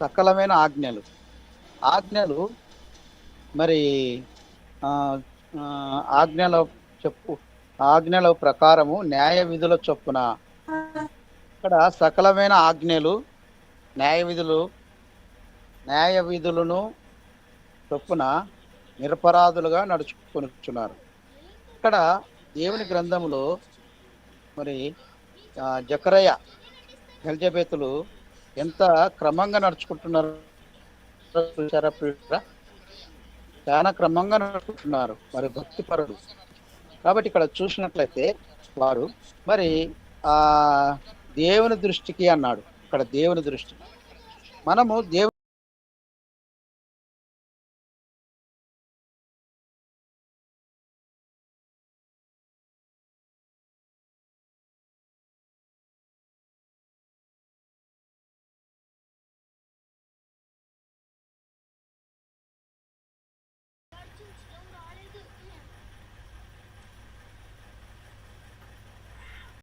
సకలమైన ఆజ్ఞలు. ఆజ్ఞలు మరి ఆజ్ఞల చెప్పు ఆజ్ఞల ప్రకారము న్యాయ విధుల చొప్పున. ఇక్కడ సకలమైన ఆజ్ఞలు న్యాయ విధులు న్యాయ విధులను చొప్పున నిరపరాధులుగా నడుచుకొనిచున్నారు. ఇక్కడ దేవుని గ్రంథంలో మరి జకరయ్య ఎల్జబెతులు ఎంత క్రమంగా నడుచుకుంటున్నారు చూసారా చాలా క్రమంగా నడుచుకుంటున్నారు. మరి భక్తిపరులు కాబట్టి ఇక్కడ చూసినట్లయితే వారు మరి ఆ దేవుని దృష్టికి అన్నాడు. ఇక్కడ దేవుని దృష్టి. మనము దేవుని